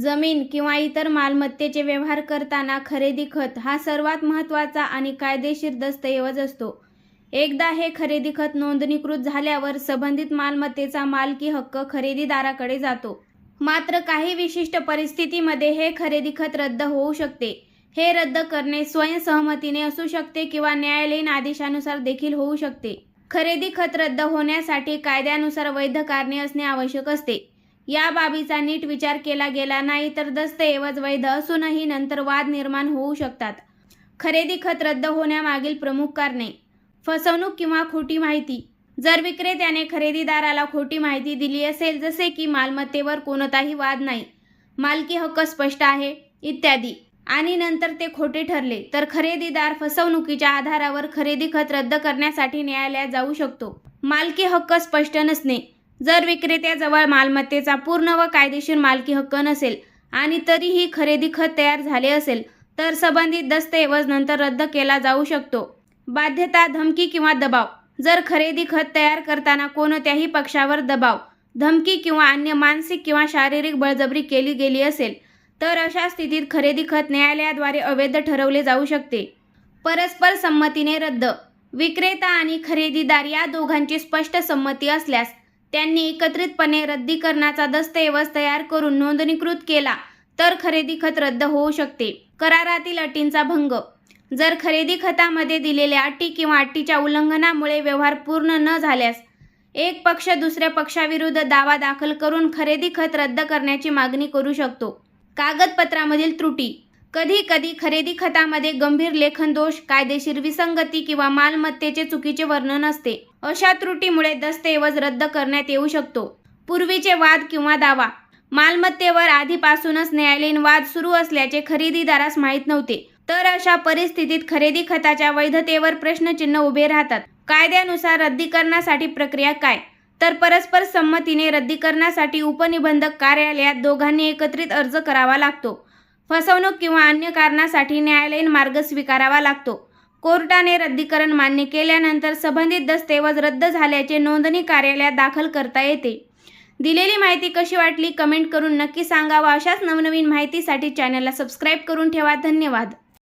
जमीन किंवा इतर मालमत्तेचे व्यवहार करताना खरेदी खत हा सर्वात महत्त्वाचा आणि कायदेशीर दस्तऐवज असतो. एकदा हे खरेदी खत नोंदणीकृत झाल्यावर संबंधित मालमत्तेचा मालकी हक्क खरेदीदाराकडे जातो. मात्र काही विशिष्ट परिस्थितीमध्ये हे खरेदी खत रद्द होऊ शकते. हे रद्द करणे स्वयंसहमतीने असू शकते किंवा न्यायालयीन आदेशानुसार देखील होऊ शकते. खरेदी खत रद्द होण्यासाठी कायद्यानुसार वैध कारणे असणे आवश्यक असते. या बाबीचा नीट विचार केला गेला नाही तर दस्तऐवज वैध असूनही नंतर वाद निर्माण होऊ शकतात. खरेदी खत रद्द होण्यामागील प्रमुख कारणे. फसवणूक किंवा खोटी माहिती. जर विक्रेत्याने खरेदीदाराला खोटी माहिती दिली असेल जसे की मालमत्तेवर कोणताही वाद नाही मालकी हक्क स्पष्ट आहे इत्यादी आणि नंतर ते खोटे ठरले तर खरेदीदार फसवणुकीच्या आधारावर खरेदी खत रद्द करण्यासाठी न्यायालयात जाऊ शकतो. मालकी हक्क स्पष्ट नसणे. जर विक्रेत्याजवळ मालमत्तेचा पूर्ण व कायदेशीर मालकी हक्क नसेल आणि तरीही खरेदी खत तयार झाले असेल तर संबंधित दस्तऐवज नंतर रद्द केला जाऊ शकतो. बाध्यता धमकी किंवा दबाव. जर खरेदी खत तयार करताना कोणत्याही पक्षावर दबाव धमकी किंवा अन्य मानसिक किंवा शारीरिक बळजबरी केली गेली असेल तर अशा स्थितीत खरेदी खत न्यायालयाद्वारे अवैध ठरवले जाऊ शकते. परस्पर संमतीने रद्द. विक्रेता आणि खरेदीदार या दोघांची स्पष्ट संमती असल्यास त्यांनी एकत्रितपणे रद्दीकरणाचा दस्तऐवज तयार करून नोंदणीकृत केला तर खरेदी खत रद्द होऊ शकते. करारातील अटींचा भंग. जर खरेदी खतामध्ये दिलेल्या अटी किंवा अटीच्या उल्लंघनामुळे व्यवहार पूर्ण न झाल्यास एक पक्ष दुसऱ्या पक्षाविरुद्ध दावा दाखल करून खरेदी खत रद्द करण्याची मागणी करू शकतो. कागदपत्रामधील त्रुटी. कधी कधी खरेदी खतामध्ये गंभीर लेखन दोष कायदेशीर विसंगती किंवा मालमत्तेचे चुकीचे वर्णन असते. अशा त्रुटीमुळे दस्तऐवज रद्द करण्यात येऊ शकतो. पूर्वीचे वाद किंवा दावा. मालमत्तेवर आधीपासूनच न्यायालयीन वाद सुरू असल्याचे खरेदीदारास माहीत नव्हते. तर अशा परिस्थितीत खरेदी खताच्या वैधतेवर प्रश्नचिन्ह उभे राहतात. कायद्यानुसार रद्दीकरणासाठी प्रक्रिया काय? तर परस्पर संमतीने रद्दीकरणासाठी उपनिबंधक कार्यालयात दोघांनी एकत्रित अर्ज करावा लागतो. फसवणूक किंवा अन्य कारणासाठी न्यायालयीन मार्ग स्वीकारावा लागतो. कोर्टाने रद्दीकरण मान्य केल्यानंतर संबंधित दस्तऐवज रद्द झाल्याचे नोंदणी कार्यालयात दाखल करता येते. दिलेली माहिती कशी वाटली कमेंट करून नक्की सांगावा. अशाच नवनवीन माहितीसाठी चॅनलला सबस्क्राईब करून ठेवा. धन्यवाद.